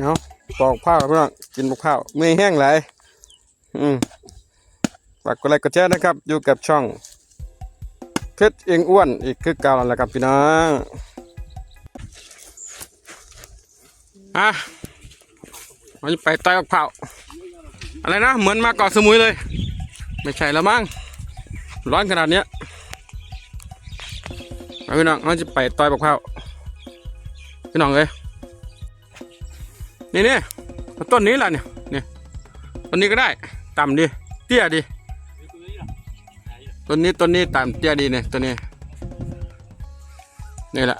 เนาะปอกข้าวพี่น้องกินบุกข้าวเมื่อยแห้งหลยอืมฝากกดไลค์กดแชร์นะครับ อยู่กับช่องเพชรเองอ้วนอีกคือเก่าแล้วครับพี่น้องอะเราจะไปต้มะพร้าวอะไรนะเหมือนมาเกาะสมุยเลย ไม่ใช่แล้วมั้งร้อนขนาดเนี้ยพี่น้องเราจะไปต่อยมะพร้าวพี่น้องเลย นี่นี่ต้นนี้แหละเนี่ยนี่ต้นนี้ก็ได้ต่ำดีเตี้ยดีต้นนี้ต้นนี้ต่ำเตี้ยดีเนี่ยต้นนี้นี่แหละ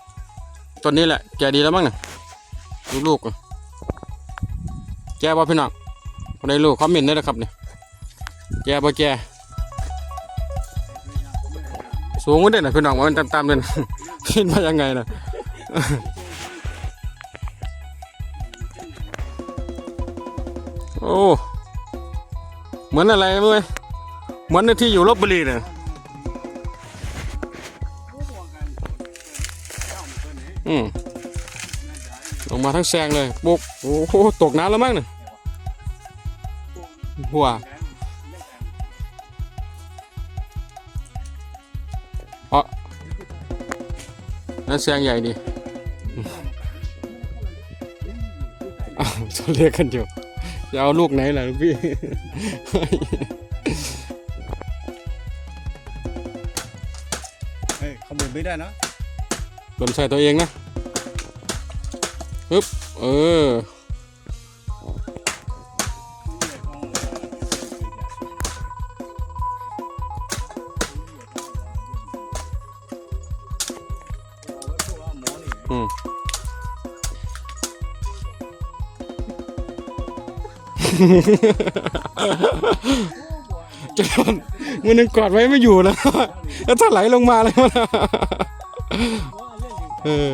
ต้นนี้แหละแกดีแล้วมั้งเนี่ยดูลูกแกบ่พี่น้องคนใดลูกคอมเมนต์ได้แล้วครับเนี่ยแกบ่แกสูงกว่าเด่นนะพี่น้องว่ามันต่ำๆเลยนะคิดว่ายังไงนะ โอ้ เหมือนอะไรเว้ยเหมือนที่อยู่ลบบุรีเนี่ยอืมลงมาทั้งแซงเลยปุกโอ้โหตกน้ำแล้วมั้งเนี่ยหัวอ๋อนั่นแซงใหญ่ดีอ้าวเรียกกันอยู่ จะเอาลูกไหนล่ะลูกพี่ เฮ้ยขโมยไม่ได้นะลมใส่ตัวเองนะปึ๊บเออ อืม จะโดนมือหนึ่งกอดไว้ไม่อยู่แล้วแล้วถ้าไหลลงมาเลยมันเออ